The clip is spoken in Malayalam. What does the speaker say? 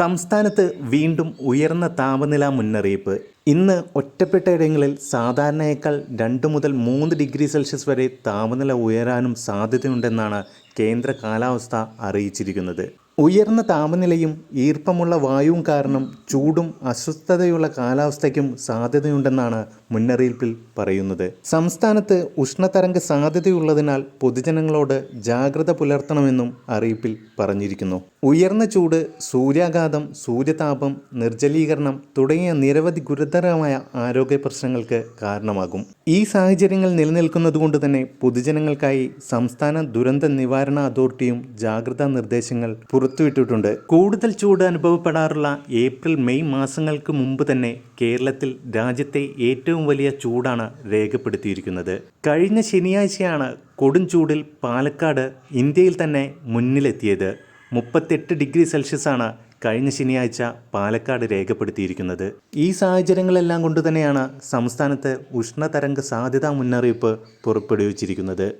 സംസ്ഥാനത്ത് വീണ്ടും ഉയർന്ന താപനില മുന്നറിയിപ്പ്. ഇന്ന് ഒറ്റപ്പെട്ട ഇടങ്ങളിൽ സാധാരണയേക്കാൾ രണ്ട് മുതൽ മൂന്ന് ഡിഗ്രി സെൽഷ്യസ് വരെ താപനില ഉയരാനും സാധ്യതയുണ്ടെന്നാണ് കേന്ദ്ര കാലാവസ്ഥ അറിയിച്ചിരിക്കുന്നത്. ഉയർന്ന താപനിലയും ഈർപ്പമുള്ള വായുവും കാരണം ചൂടും അസ്വസ്ഥതയുള്ള കാലാവസ്ഥയ്ക്കും സാധ്യതയുണ്ടെന്നാണ് മുന്നറിയിപ്പിൽ പറയുന്നത്. സംസ്ഥാനത്ത് ഉഷ്ണതരംഗ സാധ്യതയുള്ളതിനാൽ പൊതുജനങ്ങളോട് ജാഗ്രത പുലർത്തണമെന്നും അറിയിപ്പിൽ പറഞ്ഞിരിക്കുന്നു. ഉയർന്ന ചൂട് സൂര്യാഘാതം സൂര്യതാപം നിർജലീകരണം തുടങ്ങിയ നിരവധി ഗുരുതരമായ ആരോഗ്യ പ്രശ്നങ്ങൾക്ക് കാരണമാകും. ഈ സാഹചര്യങ്ങൾ നിലനിൽക്കുന്നതുകൊണ്ട് തന്നെ പൊതുജനങ്ങൾക്കായി സംസ്ഥാന ദുരന്ത നിവാരണ അതോറിറ്റിയും ജാഗ്രതാ നിർദ്ദേശങ്ങൾ പുറത്തുവിട്ടിട്ടുണ്ട്. കൂടുതൽ ചൂട് അനുഭവപ്പെടാറുള്ള ഏപ്രിൽ മെയ് മാസങ്ങൾക്ക് മുമ്പ് തന്നെ കേരളത്തിൽ രാജ്യത്തെ ഏറ്റവും വലിയ ചൂടാണ് രേഖപ്പെടുത്തിയിരിക്കുന്നത്. കഴിഞ്ഞ ശനിയാഴ്ചയാണ് കൊടും ചൂടിൽ പാലക്കാട് ഇന്ത്യയിൽ തന്നെ മുന്നിലെത്തിയത്. മുപ്പത്തെട്ട് ഡിഗ്രി സെൽഷ്യസാണ് കഴിഞ്ഞ ശനിയാഴ്ച പാലക്കാട് രേഖപ്പെടുത്തിയിരിക്കുന്നത്. ഈ സാഹചര്യങ്ങളെല്ലാം കൊണ്ട് തന്നെയാണ് സംസ്ഥാനത്ത് ഉഷ്ണതരംഗ സാധ്യതാ മുന്നറിയിപ്പ് പുറപ്പെടുവിച്ചിരിക്കുന്നത്.